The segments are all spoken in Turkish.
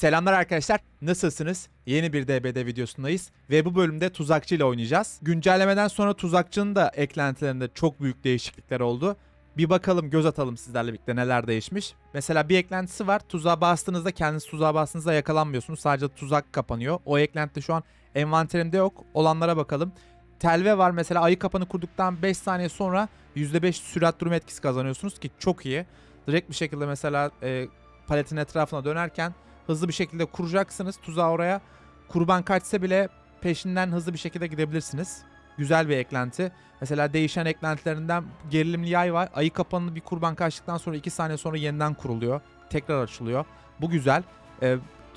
Selamlar arkadaşlar. Nasılsınız? Yeni bir DBD videosundayız ve bu bölümde tuzakçı ile oynayacağız. Güncellemeden sonra tuzakçının da eklentilerinde çok büyük değişiklikler oldu. Bir bakalım göz atalım sizlerle birlikte neler değişmiş. Mesela bir eklentisi var. Tuzağa bastığınızda kendiniz tuzağa bastığınızda yakalanmıyorsunuz. Sadece tuzak kapanıyor. O eklenti şu an envanterimde yok. Olanlara bakalım. Telve var mesela ayı kapanı kurduktan 5 saniye sonra %5 sürat durum etkisi kazanıyorsunuz ki çok iyi. Direkt bir şekilde mesela e, paletin etrafına dönerken hızlı bir şekilde kuracaksınız tuzağı oraya. Kurban kaçsa bile peşinden hızlı bir şekilde gidebilirsiniz. Güzel bir eklenti. Mesela değişen eklentilerinden gerilimli yay var. Ayı kapanını bir kurban kaçtıktan sonra 2 saniye sonra yeniden kuruluyor. Tekrar açılıyor. Bu güzel. Ee,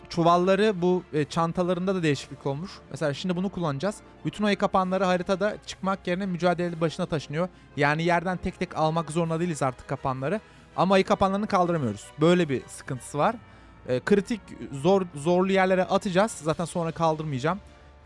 çuvalları bu e, çantalarında da değişiklik olmuş. Mesela şimdi bunu kullanacağız. Bütün ayı kapanları haritada çıkmak yerine mücadele başına taşınıyor. Yani yerden tek tek almak zorunda değiliz artık kapanları. Ama ayı kapanlarını kaldıramıyoruz. Böyle bir sıkıntısı var. E, kritik zor zorlu yerlere atacağız. Zaten sonra kaldırmayacağım.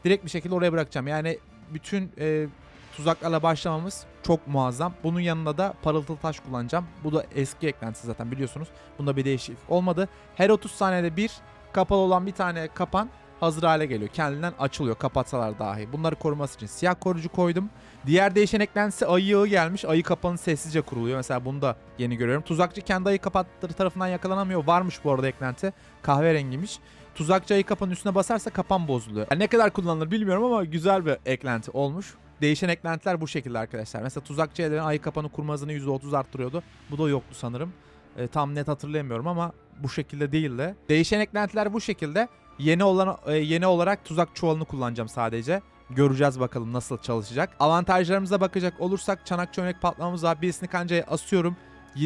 Direkt bir şekilde oraya bırakacağım. Yani bütün e, tuzaklarla başlamamız çok muazzam. Bunun yanında da parıltılı taş kullanacağım. Bu da eski eklentisi zaten biliyorsunuz. Bunda bir değişiklik olmadı. Her 30 saniyede bir kapalı olan bir tane kapan hazır hale geliyor. Kendinden açılıyor kapatsalar dahi. Bunları koruması için siyah koruyucu koydum. Diğer değişen eklentisi ayı gelmiş. Ayı kapanı sessizce kuruluyor. Mesela bunu da yeni görüyorum. Tuzakçı kendi ayı kapattığı tarafından yakalanamıyor. Varmış bu arada eklenti. Kahverengiymiş. Tuzakçı ayı kapanın üstüne basarsa kapan bozuluyor. Yani ne kadar kullanılır bilmiyorum ama güzel bir eklenti olmuş. Değişen eklentiler bu şekilde arkadaşlar. Mesela tuzakçı ellerin ayı kapanı kurma hızını %30 arttırıyordu. Bu da yoktu sanırım. E, tam net hatırlayamıyorum ama bu şekilde değildi. Değişen eklentiler bu şekilde. Yeni olan e, yeni olarak tuzak çuvalını kullanacağım sadece. Göreceğiz bakalım nasıl çalışacak. Avantajlarımıza bakacak olursak çanak çömlek patlamamız var. Birisini kancaya asıyorum.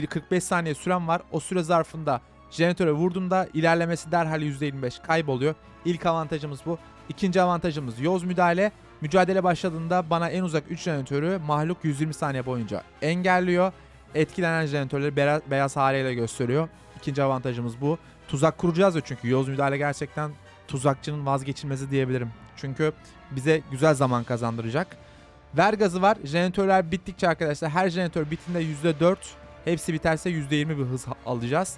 45 saniye süren var. O süre zarfında jeneratöre vurduğumda ilerlemesi derhal %25 kayboluyor. İlk avantajımız bu. İkinci avantajımız yoz müdahale. Mücadele başladığında bana en uzak 3 jeneratörü mahluk 120 saniye boyunca engelliyor. Etkilenen jeneratörleri beyaz, beyaz haliyle gösteriyor. İkinci avantajımız bu. Tuzak kuracağız ya çünkü yoz müdahale gerçekten tuzakçının vazgeçilmezi diyebilirim. Çünkü bize güzel zaman kazandıracak. Ver gazı var. Jeneratörler bittikçe arkadaşlar her jeneratör bittiğinde %4 hepsi biterse %20 bir hız alacağız.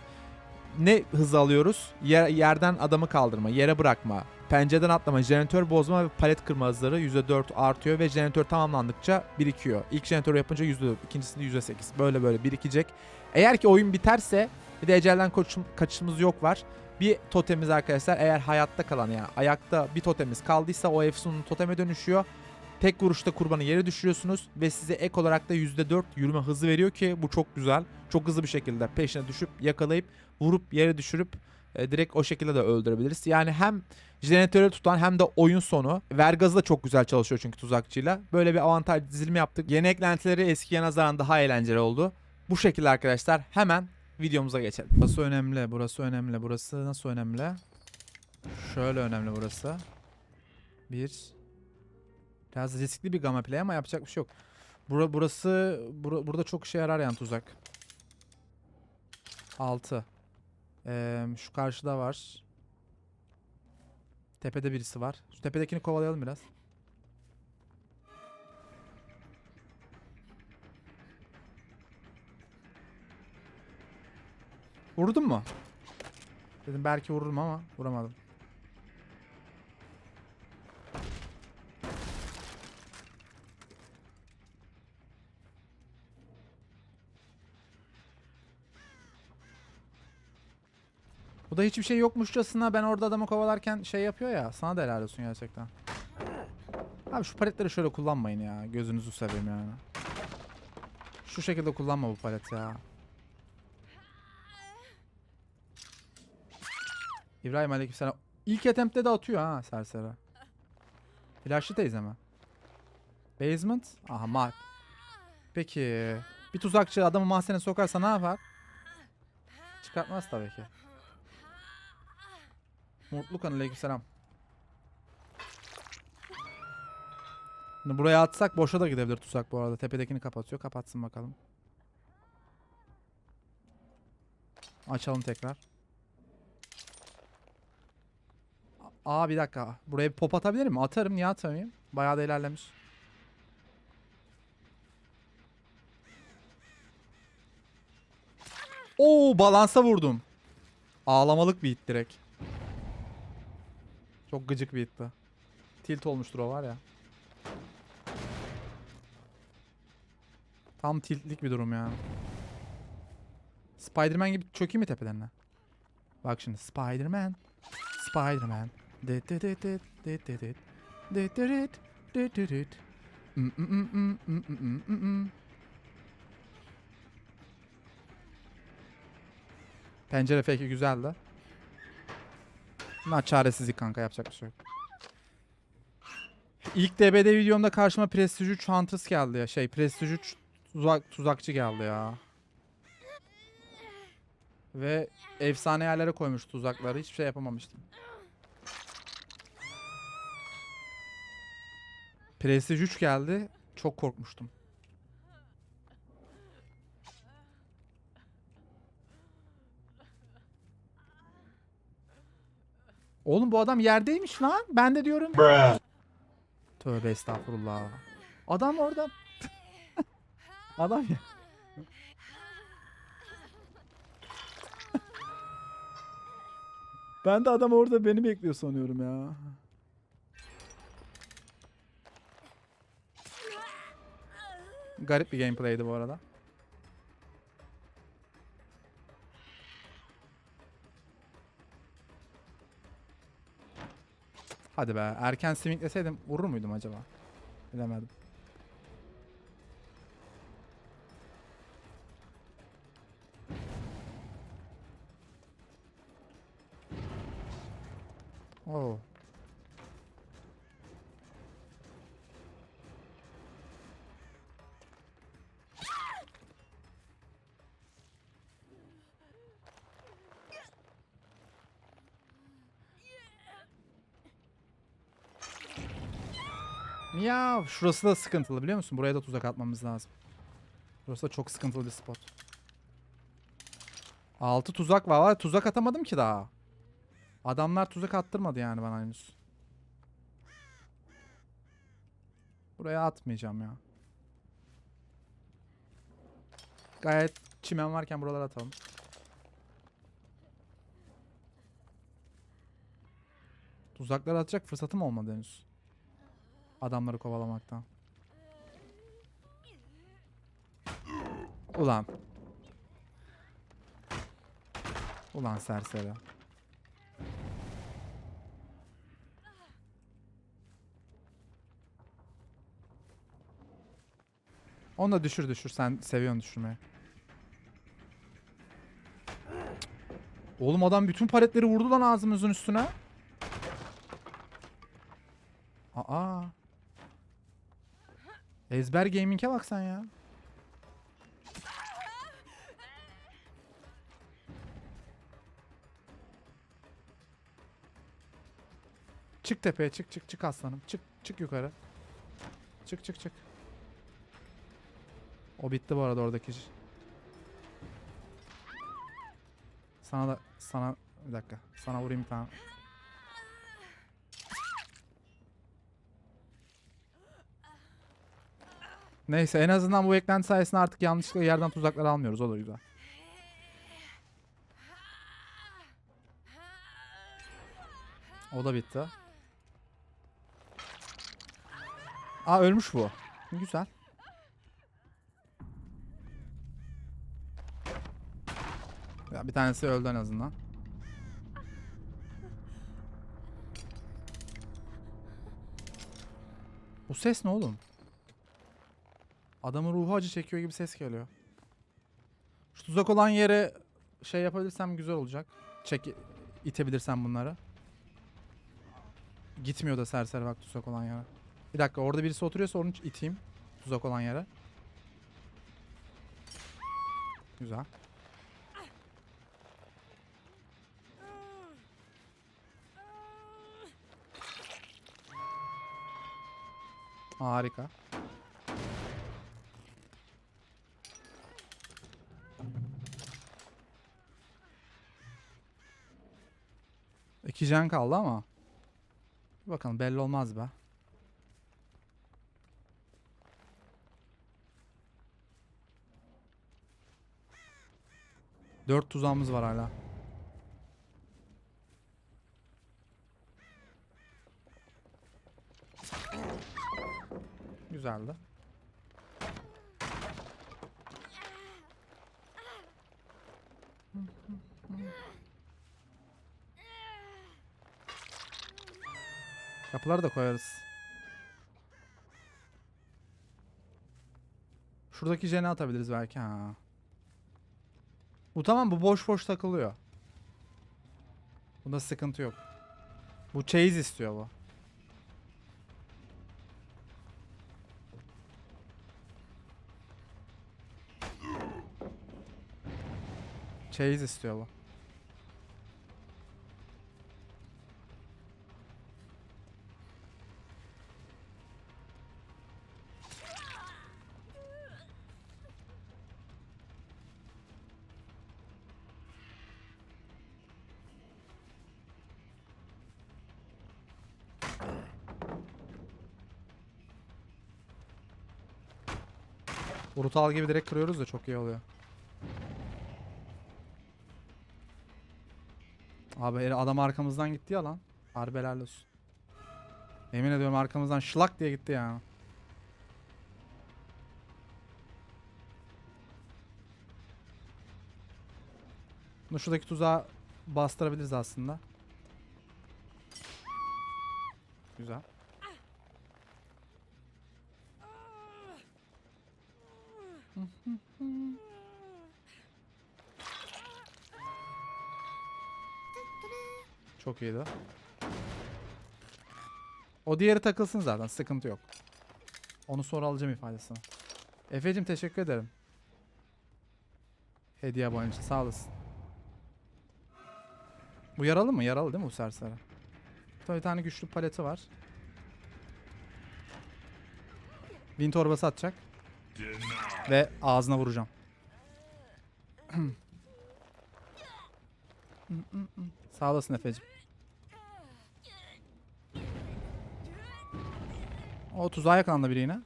Ne hız alıyoruz? Yer, yerden adamı kaldırma, yere bırakma, pencereden atlama, jeneratör bozma ve palet kırma hızları %4 artıyor ve jeneratör tamamlandıkça birikiyor. İlk jeneratörü yapınca %4, ikincisinde %8. Böyle böyle birikecek. Eğer ki oyun biterse bir de ecelden kaçışımız yok var. Bir totemiz arkadaşlar eğer hayatta kalan yani ayakta bir totemiz kaldıysa o Efsun'un toteme dönüşüyor. Tek vuruşta kurbanı yere düşürüyorsunuz ve size ek olarak da %4 yürüme hızı veriyor ki bu çok güzel. Çok hızlı bir şekilde peşine düşüp yakalayıp vurup yere düşürüp e, direkt o şekilde de öldürebiliriz. Yani hem jeneratörü tutan hem de oyun sonu. Vergazı da çok güzel çalışıyor çünkü tuzakçıyla. Böyle bir avantaj dizilimi yaptık. Yeni eklentileri eskiye nazaran daha eğlenceli oldu. Bu şekilde arkadaşlar hemen videomuza geçelim. Burası önemli, burası önemli, burası nasıl önemli? Şöyle önemli burası. Bir. Biraz riskli bir gamma play ama yapacak bir şey yok. Bura, burası, bura- burada çok işe yarar yani tuzak. 6. Ee, şu karşıda var. Tepede birisi var. Şu tepedekini kovalayalım biraz. Vurdun mu? Dedim belki vururum ama vuramadım. Bu da hiçbir şey yokmuşçasına ben orada adamı kovalarken şey yapıyor ya. Sana da helal olsun gerçekten. Abi şu paletleri şöyle kullanmayın ya. Gözünüzü seveyim yani. Şu şekilde kullanma bu palet ya. İbrahim aleykümselam. İlk attempt'te de atıyor ha serseri. Flashlı teyze mi? Basement? Aha ma. Peki. Bir tuzakçı adamı mahzene sokarsa ne yapar? Çıkartmaz tabii ki. Mutlu kan aleykümselam. Şimdi buraya atsak boşa da gidebilir tuzak bu arada. Tepedekini kapatıyor. Kapatsın bakalım. Açalım tekrar. Aa bir dakika. Buraya bir pop atabilir miyim? Atarım. Niye atamayayım? Bayağı da ilerlemiş. Oo balansa vurdum. Ağlamalık bir hit direkt. Çok gıcık bir hitti. Tilt olmuştur o var ya. Tam tiltlik bir durum ya. Spider-Man gibi çökeyim mi tepelerine? Bak şimdi Spider-Man. Spider-Man. Pencere fake'i güzeldi. Bunlar çaresizlik kanka yapacak bir şey yok. İlk DBD videomda karşıma Prestige 3 Huntress geldi ya. Şey Prestige 3 tuzak, tuzakçı geldi ya. Ve efsane yerlere koymuş tuzakları. Hiçbir şey yapamamıştım. Prestige 3 geldi. Çok korkmuştum. Oğlum bu adam yerdeymiş lan. Ben de diyorum. Tövbe estağfurullah. Adam orada. adam ya. ben de adam orada beni bekliyor sanıyorum ya. Garip bir gameplay'di bu arada. Hadi be. Erken swingleseydim vurur muydum acaba? Bilemedim. Oo. Ya şurası da sıkıntılı biliyor musun? Buraya da tuzak atmamız lazım. Burası da çok sıkıntılı bir spot. 6 tuzak var. Valla Tuzak atamadım ki daha. Adamlar tuzak attırmadı yani bana henüz. Buraya atmayacağım ya. Gayet çimen varken buralara atalım. Tuzakları atacak fırsatım olmadı henüz. Adamları kovalamaktan. Ulan. Ulan serseri. Onu da düşür düşür. Sen seviyorsun düşürmeyi. Oğlum adam bütün paletleri vurdu lan ağzımızın üstüne. Aa. Ezber Gaming'e bak sen ya. Çık tepeye çık çık çık aslanım. Çık çık yukarı. Çık çık çık. O bitti bu arada oradaki. Sana da sana bir dakika. Sana vurayım bir tane. Neyse en azından bu eklenti sayesinde artık yanlışlıkla yerden tuzaklar almıyoruz. O da güzel. O da bitti. Aa ölmüş bu. Güzel. Ya bir tanesi öldü en azından. Bu ses ne oğlum? Adamın ruhu acı çekiyor gibi ses geliyor. Şu tuzak olan yere şey yapabilirsem güzel olacak. Çek itebilirsem bunları. Gitmiyor da serseri bak tuzak olan yere. Bir dakika orada birisi oturuyorsa onu iteyim. Tuzak olan yere. Güzel. Harika. İki can kaldı ama. Bir bakalım belli olmaz be. Dört tuzağımız var hala. Güzeldi. Kapıları da koyarız. Şuradaki jeni atabiliriz belki ha. Bu tamam bu boş boş takılıyor. Bunda sıkıntı yok. Bu çeyiz istiyor bu. Çeyiz istiyor bu. Brutal gibi direkt kırıyoruz da çok iyi oluyor. Abi adam arkamızdan gitti ya lan. Harbi olsun. Yemin ediyorum arkamızdan şlak diye gitti ya. Bunu şuradaki tuzağa bastırabiliriz aslında. Güzel. Çok iyiydi. O diğeri takılsın zaten sıkıntı yok. Onu sonra alacağım ifadesini. Efe'cim teşekkür ederim. Hediye abonen için sağ olasın. Bu yaralı mı? Yaralı değil mi bu serseri? Tabii bir tane güçlü paleti var. Bin torbası atacak. Ve ağzına vuracağım. Sağ olasın Efe'cim. O tuzağa yakalandı biri yine.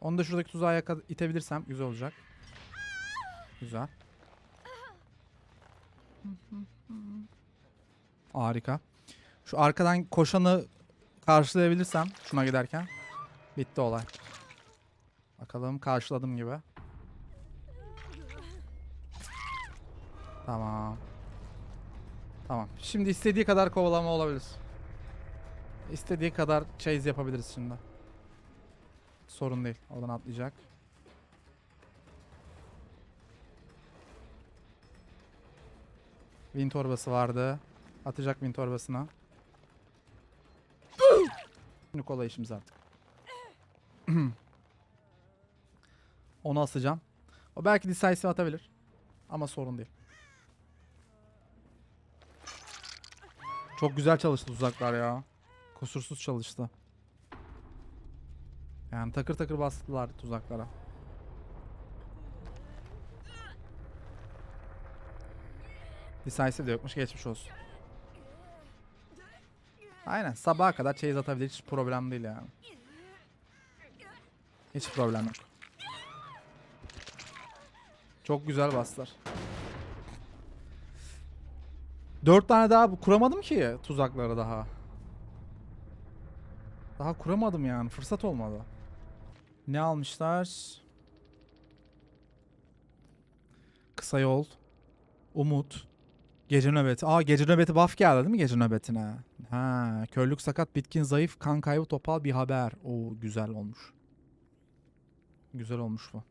Onu da şuradaki tuzağa itebilirsem güzel olacak. Güzel. Harika. Şu arkadan koşanı karşılayabilirsem şuna giderken bitti olay. Bakalım karşıladım gibi. Tamam. Tamam. Şimdi istediği kadar kovalama olabilir. İstediği kadar chase yapabiliriz şimdi. Sorun değil. Oradan atlayacak. Win torbası vardı. Atacak win torbasına. Kolay işimiz artık. Onu asacağım. O belki decisive atabilir. Ama sorun değil. Çok güzel çalıştı tuzaklar ya. Kusursuz çalıştı. Yani takır takır bastılar tuzaklara. Decisive de yokmuş geçmiş olsun. Aynen sabaha kadar chase atabilir hiç problem değil yani. Hiç problem yok. Çok güzel bastılar. Dört tane daha kuramadım ki tuzakları daha. Daha kuramadım yani. Fırsat olmadı. Ne almışlar? Kısa yol. Umut. Gece nöbeti. Aa gece nöbeti buff geldi değil mi gece nöbetine? Ha, körlük sakat, bitkin zayıf, kan kaybı topal bir haber. Oo güzel olmuş. Güzel olmuş bu.